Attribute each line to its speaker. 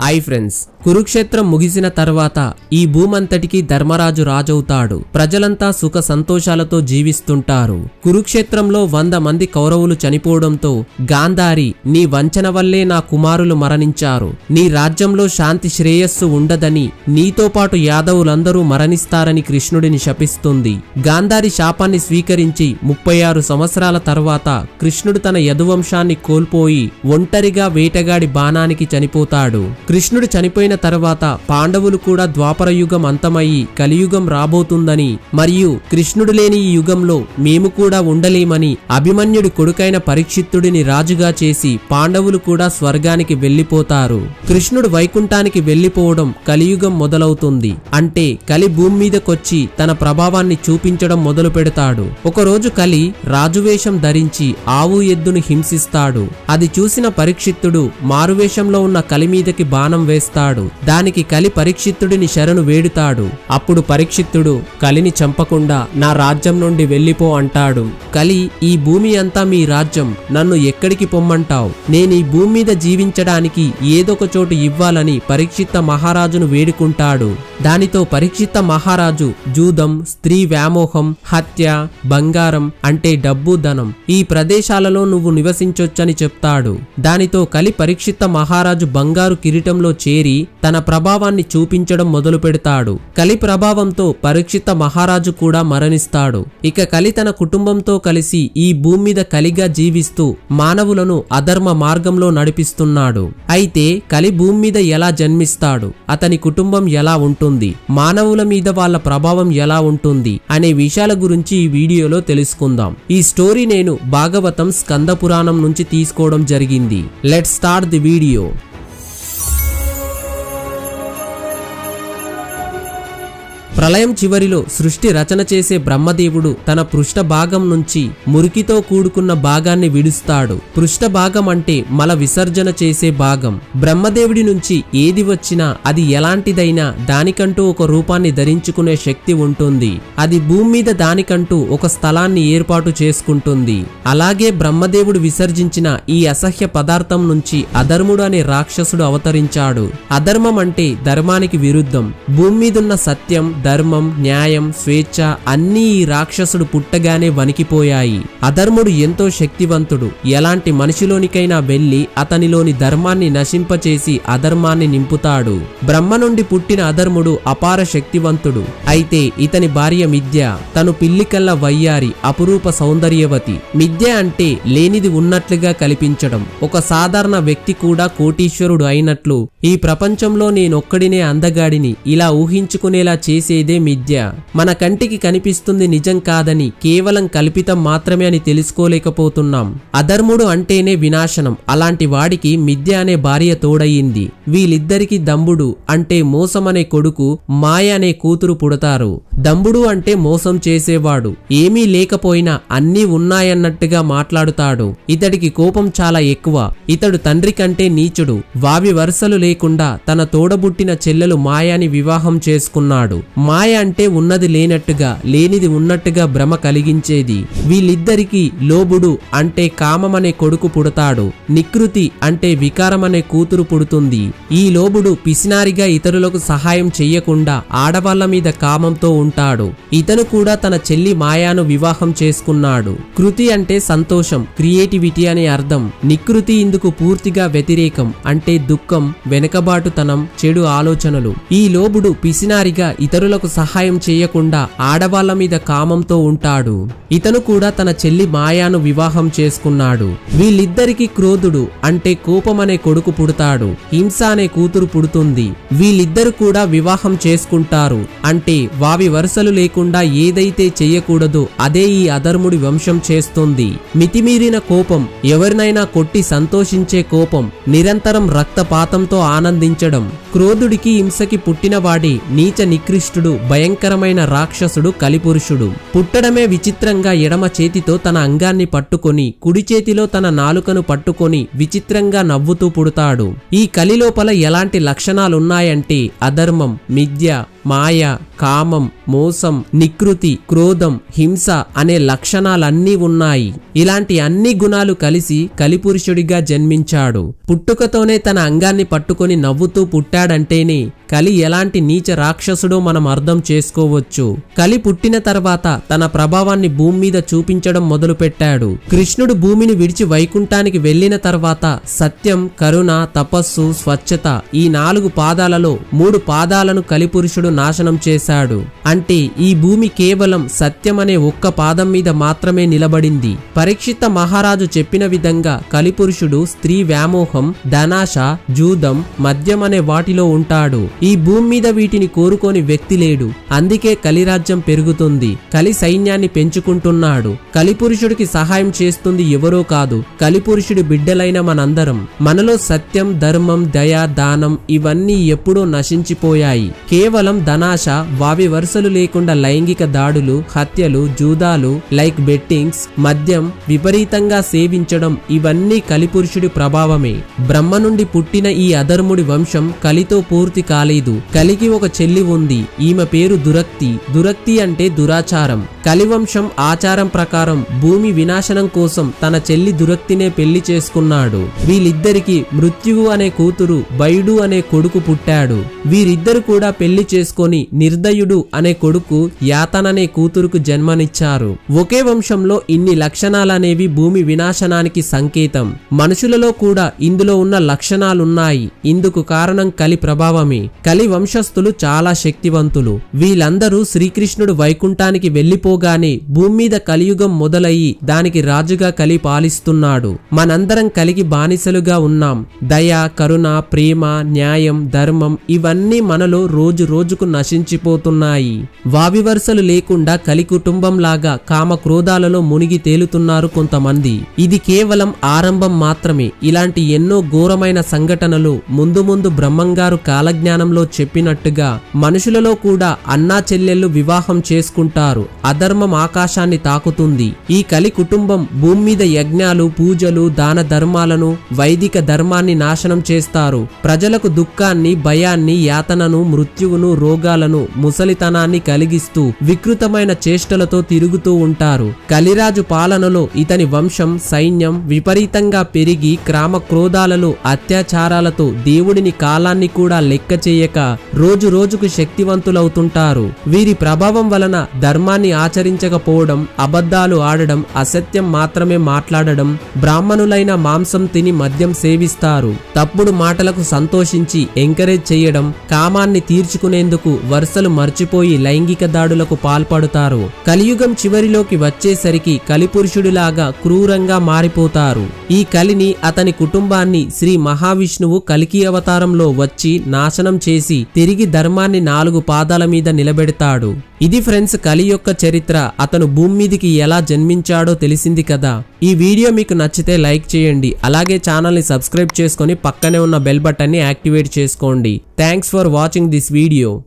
Speaker 1: Hi friends. కురుక్షేత్రం ముగిసిన తర్వాత ఈ భూమంతటికి ధర్మరాజు రాజవుతాడు. ప్రజలంతా సుఖ సంతోషాలతో జీవిస్తుంటారు. కురుక్షేత్రంలో వంద మంది కౌరవులు చనిపోవడంతో గాంధారి నీ వంచన వల్లే నా కుమారులు మరణించారు. నీ రాజ్యంలో శాంతి శ్రేయస్సు ఉండదని నీతో పాటు యాదవులందరూ మరణిస్తారని కృష్ణుడిని శపిస్తుంది గాంధారి శాపాన్ని స్వీకరించి ముప్పై ఆరు సంవత్సరాల తర్వాత కృష్ణుడు తన యదువంశాన్ని కోల్పోయి ఒంటరిగా వేటగాడి బాణానికి చనిపోతాడు. కృష్ణుడు చనిపోయిన తర్వాత పాండవులు కూడా ద్వాపర యుగం అంతమయ్యి కలియుగం రాబోతుందని మరియు కృష్ణుడు లేని ఈ యుగంలో మేము కూడా ఉండలేమని అభిమన్యుడి కొడుకైన పరీక్షిత్తుడిని రాజుగా చేసి పాండవులు కూడా స్వర్గానికి వెళ్ళిపోతారు కృష్ణుడు వైకుంఠానికి వెళ్ళిపోవడం కలియుగం మొదలవుతుంది. అంటే కలి భూమి మీదకొచ్చి తన ప్రభావాన్ని చూపించడం మొదలు పెడతాడు. ఒకరోజు కలి రాజువేషం ధరించి ఆవు ఎద్దును హింసిస్తాడు. అది చూసిన పరీక్షిత్తుడు మారువేషంలో ఉన్న కలి మీదకి బాణం వేస్తాడు. దానికి కలి పరీక్షిత్తుడిని శరణు వేడుతాడు. అప్పుడు పరీక్షిత్తుడు కలిని చంపకుండా నా రాజ్యం నుండి వెళ్ళిపో అంటాడు. కలి ఈ భూమి అంతా మీ రాజ్యం. నన్ను ఎక్కడికి పొమ్మంటావు? నేను ఈ భూమి మీద జీవించడానికి ఏదొక చోటు ఇవ్వాలని పరీక్షిత్త మహారాజును వేడుకుంటాడు. దానితో పరీక్షిత్త మహారాజు జూదం స్త్రీ వ్యామోహం హత్య బంగారం అంటే డబ్బు ధనం ఈ ప్రదేశాలలో నువ్వు నివసించొచ్చని చెప్తాడు. దానితో కలి పరీక్షిత్త మహారాజు బంగారు కిరీటంలో చేరి తన ప్రభావాన్ని చూపించడం మొదలు పెడతాడు. కలి ప్రభావంతో పరీక్షిత మహారాజు కూడా మరణిస్తాడు. ఇక కలి తన కుటుంబంతో కలిసి ఈ భూమి మీద కలిగా జీవిస్తూ మానవులను అధర్మ మార్గంలో నడిపిస్తున్నాడు. అయితే కలి భూమి మీద ఎలా జన్మిస్తాడు? అతని కుటుంబం ఎలా ఉంటుంది? మానవుల మీద వాళ్ళ ప్రభావం ఎలా ఉంటుంది? అనే విషయాల గురించి ఈ వీడియోలో తెలుసుకుందాం. ఈ స్టోరీ నేను భాగవతం స్కంద పురాణం నుంచి తీసుకోవడం జరిగింది. Let start the video. ప్రళయం చివరిలో సృష్టి రచన చేసే బ్రహ్మదేవుడు తన పృష్ఠ భాగం నుంచి మురికితో కూడుకున్న భాగాన్ని విడుస్తాడు. పృష్ఠ భాగం అంటే మల విసర్జన చేసే భాగం. బ్రహ్మదేవుడి నుంచి ఏది వచ్చినా అది ఎలాంటిదైనా దానికంటూ ఒక రూపాన్ని ధరించుకునే శక్తి ఉంటుంది. అది భూమి మీద దానికంటూ ఒక స్థలాన్ని ఏర్పాటు చేసుకుంటుంది. అలాగే బ్రహ్మదేవుడు విసర్జించిన ఈ అసహ్య పదార్థం నుంచి అధర్ముడు అనే రాక్షసుడు అవతరించాడు. అధర్మం అంటే ధర్మానికి విరుద్ధం. భూమి మీదున్న సత్యం ధర్మం న్యాయం స్వేచ్ఛ అన్నీ ఈ రాక్షసుడు పుట్టగానే వణికిపోయాయి. అధర్ముడు ఎంతో శక్తివంతుడు. ఎలాంటి మనిషిలోనికైనా వెళ్ళి అతనిలోని ధర్మాన్ని నశింపచేసి అధర్మాన్ని నింపుతాడు. బ్రహ్మ నుండి పుట్టిన అధర్ముడు అపార శక్తివంతుడు. అయితే ఇతని భార్య మిథ్య. తను పిల్లికల్ల వయ్యారి అపురూప సౌందర్యవతి. మిథ్య అంటే లేనిది ఉన్నట్లుగా కల్పించడం. ఒక సాధారణ వ్యక్తి కూడా కోటీశ్వరుడు అయినట్లు ఈ ప్రపంచంలో నేనొక్కడినే అందగాడిని. ఇలా ఊహించుకునేలా చేసేదే మిథ్య. మన కంటికి కనిపిస్తుంది నిజం కాదని కేవలం కల్పితం మాత్రమే అని తెలుసుకోలేకపోతున్నాం. అధర్ముడు అంటేనే వినాశనం. అలాంటి వాడికి మిథ్య అనే భార్య తోడయింది. వీళ్ళిద్దరికీ దంబుడు అంటే మోసం అనే కొడుకు మాయ అనే కూతురు పుడతారు. దంబుడు అంటే మోసం చేసేవాడు. ఏమీ లేకపోయినా అన్నీ ఉన్నాయన్నట్టుగా మాట్లాడుతాడు. ఇతడికి కోపం చాలా ఎక్కువ. ఇతడు తండ్రి కంటే నీచుడు. వావి వరుసలు లేకుండా తన తోడబుట్టిన చెల్లెలు మాయాని వివాహం చేసుకున్నాడు. మాయ అంటే ఉన్నది లేనట్టుగా లేనిది ఉన్నట్టుగా భ్రమ కలిగించేది. వీళ్ళిద్దరికీ లోబుడు అంటే కామమనే కొడుకు పుడతాడు. నికృతి అంటే వికారం కూతురు పుడుతుంది. ఈ లోబుడు పిసినారిగా ఇతరులకు సహాయం చెయ్యకుండా ఆడవాళ్ళ మీద కామంతో ఉంటాడు. ఇతను కూడా తన చెల్లి మాయాను వివాహం చేసుకున్నాడు. కృతి అంటే సంతోషం క్రియేటివిటీ అనే అర్థం. నికృతి ఇందుకు పూర్తిగా వ్యతిరేకం అంటే దుఃఖం వెనుకబాటుతనం చెడు ఆలోచనలు. ఈ లోబుడు పిసినారిగా ఇతరులకు సహాయం చేయకుండా ఆడవాళ్ళ మీద కామంతో ఉంటాడు. ఇతను కూడా తన చెల్లి మాయాను వివాహం చేసుకున్నాడు. వీళ్ళిద్దరికి క్రోధుడు అంటే కోపం అనే కొడుకు పుడతాడు. హింస అనే కూతురు పుడుతుంది. వీళ్ళిద్దరు కూడా వివాహం చేసుకుంటారు. అంటే వావి వరుసలు లేకుండా ఏదైతే చెయ్యకూడదో అదే ఈ అధర్ముడి వంశం చేస్తుంది. మితిమీరిన కోపం ఎవరినైనా కొట్టి సంతోషించే కోపం నిరంతరం రక్తపాతంతో ఆనందించడం. క్రోధుడికి హింసకి పుట్టినవాడి నీచ నికృష్టుడు భయంకరమైన రాక్షసుడు కలిపురుషుడు. పుట్టడమే విచిత్రంగా ఎడమ చేతితో తన అంగాన్ని పట్టుకొని కుడి చేతిలో తన నాలుకను పట్టుకొని విచిత్రంగా నవ్వుతూ పుడతాడు. ఈ కలిలోపల ఎలాంటి లక్షణాలున్నాయంటే అధర్మం మిథ్య మాయ కామం మోసం నికృతి క్రోధం హింస అనే లక్షణాలన్నీ ఉన్నాయి. ఇలాంటి అన్ని గుణాలు కలిసి కలిపురుషుడిగా జన్మించాడు. పుట్టుకతోనే తన అంగాన్ని పట్టుకొని నవ్వుతూ పుట్టాడంటేనే కలి ఎలాంటి నీచ రాక్షసుడో మనం అర్థం చేసుకోవచ్చు. కలి పుట్టిన తర్వాత తన ప్రభావాన్ని భూమి మీద చూపించడం మొదలుపెట్టాడు. కృష్ణుడు భూమిని విడిచి వైకుంఠానికి వెళ్ళిన తర్వాత సత్యం కరుణ తపస్సు స్వచ్ఛత ఈ నాలుగు పాదాలలో మూడు పాదాలను కలిపురుషుడు నాశనం చేశాడు. అంటే ఈ భూమి కేవలం సత్యం అనే ఒక్క పాదం మీద మాత్రమే నిలబడింది. పరీక్షిత మహారాజు చెప్పిన విధంగా కలిపురుషుడు స్త్రీ వ్యామోహం ధనాశ జూదం మద్యం అనే వాటిలో ఉంటాడు. ఈ భూమి మీద వీటిని కోరుకోని వ్యక్తి లేడు. అందుకే కలిరాజ్యం పెరుగుతుంది. కలి సైన్యాన్ని పెంచుకుంటున్నాడు. కలిపురుషుడికి సహాయం చేస్తుంది ఎవరో కాదు. కలిపురుషుడి బిడ్డలైన మనందరం. మనలో సత్యం ధర్మం దయ దానం ఇవన్నీ ఎప్పుడో నశించిపోయాయి. కేవలం ధనాశ వావి వరుసలు లేకుండా లైంగిక దాడులు హత్యలు జూదాలు లైక్ బెట్టింగ్స్ మద్యం విపరీతంగా సేవించడం ఇవన్నీ కలిపురుషుడి ప్రభావమే. బ్రహ్మ నుండి పుట్టిన ఈ అధర్ముడి వంశం కలితో పూర్తి కాలేదు. కలికి ఒక చెల్లి ఉంది. ఈమె పేరు దురక్తి. దురక్తి అంటే దురాచారం. కలివంశం ఆచారం ప్రకారం భూమి వినాశనం కోసం తన చెల్లి దురక్తినే పెళ్ళి చేసుకున్నాడు. వీళ్ళిద్దరికి మృత్యువు అనే కూతురు బైడు అనే కొడుకు పుట్టాడు. వీరిద్దరు కూడా పెళ్ళి చేసుకొని నిర్దయుడు అనే కొడుకు యాతననే కూతురుకు జన్మనిచ్చారు. ఒకే వంశంలో ఇన్ని లక్షణాలనేవి భూమి వినాశనానికి సంకేతం. మనుషులలో కూడా ఇందులో ఉన్న లక్షణాలున్నాయి. ఇందుకు కారణం కలి ప్రభావమే. కలి వంశస్థులు చాలా శక్తివంతులు. వీళ్ళందరూ శ్రీకృష్ణుడు వైకుంఠానికి వెళ్ళిపోగానే భూమి మీద కలియుగం మొదలయ్యి దానికి రాజుగా కలి పాలిస్తున్నాడు. మనందరం కలిగి బానిసలుగా ఉన్నాం. దయ కరుణ ప్రేమ న్యాయం ధర్మం ఇవన్నీ మనలో రోజు రోజుకు నశించిపోతున్నాయి. వావివరుసలు లేకుండా కలి కుటుంబం లాగా కామ క్రోధాలలో మునిగి తేలుతున్నారు కొంతమంది. ఇది కేవలం ఆరంభం మాత్రమే. ఇలాంటి ఎన్నో ఘోరమైన సంఘటనలు ముందు ముందు బ్రహ్మంగారు కాలజ్ఞానంలో చెప్పినట్టుగా మనుషులలో కూడా అన్నా చెల్లెళ్ళు వివాహం చేసుకుంటారు. అధర్మం ఆకాశాన్ని తాకుతుంది. ఈ కలి కుటుంబం భూమి మీద యజ్ఞాలు పూజలు దాన ధర్మాలను వైదిక ధర్మాన్ని నాశనం చేస్తారు. ప్రజలకు దుఃఖాన్ని భయాన్ని యాతనను మృత్యువును రోగాలను ముసలితనాన్ని కలిగిస్తూ వికృతమైన చేష్టలతో తిరుగుతూ ఉంటారు. కలిరాజు పాలనలో ఇతని వంశం సైన్యం విపరీతంగా పెరిగి క్రామ క్రోధాలలో అత్యాచారాలతో దేవుడిని కాలాన్ని కూడా లెక్క చేయక రోజు రోజుకు శక్తివంతులవుతుంటారు. వీరి ప్రభావం వలన ధర్మాన్ని ఆచరించకపోవడం అబద్ధాలు ఆడడం అసత్యం మాత్రమే మాట్లాడడం బ్రాహ్మణులైన మాంసం తిని మద్యం సేవిస్తారు. తప్పుడు మాటలకు సంతోషించి ఎంకరేజ్ చేయడం కామాన్ని తీర్చుకునేందుకు వరుసలు మర్చిపోయి లైంగిక దాడులకు పాల్పడుతారు. కలియుగం చివరిలోకి వచ్చేసరికి కలిపురుషుడిలాగా క్రూరంగా మారిపోతారు. ఈ కలిని అతని కుటుంబాన్ని శ్రీ మహావిష్ణువు కలికి అవతారంలో వచ్చి నాశనం చేసి తిరిగి ధర్మాన్ని నాలుగు పాదాల మీద నిలబెడతాడు. ఇది ఫ్రెండ్స్ కలి యొక్క చరిత్ర. అతను భూమి మీదికి ఎలా జన్మించాడో తెలిసింది కదా. ఈ వీడియో మీకు నచ్చితే లైక్ చేయండి. అలాగే ఛానల్ని సబ్స్క్రైబ్ చేసుకొని పక్కనే ఉన్న బెల్ బటన్ని యాక్టివేట్ చేసుకోండి. Thanks for watching this video.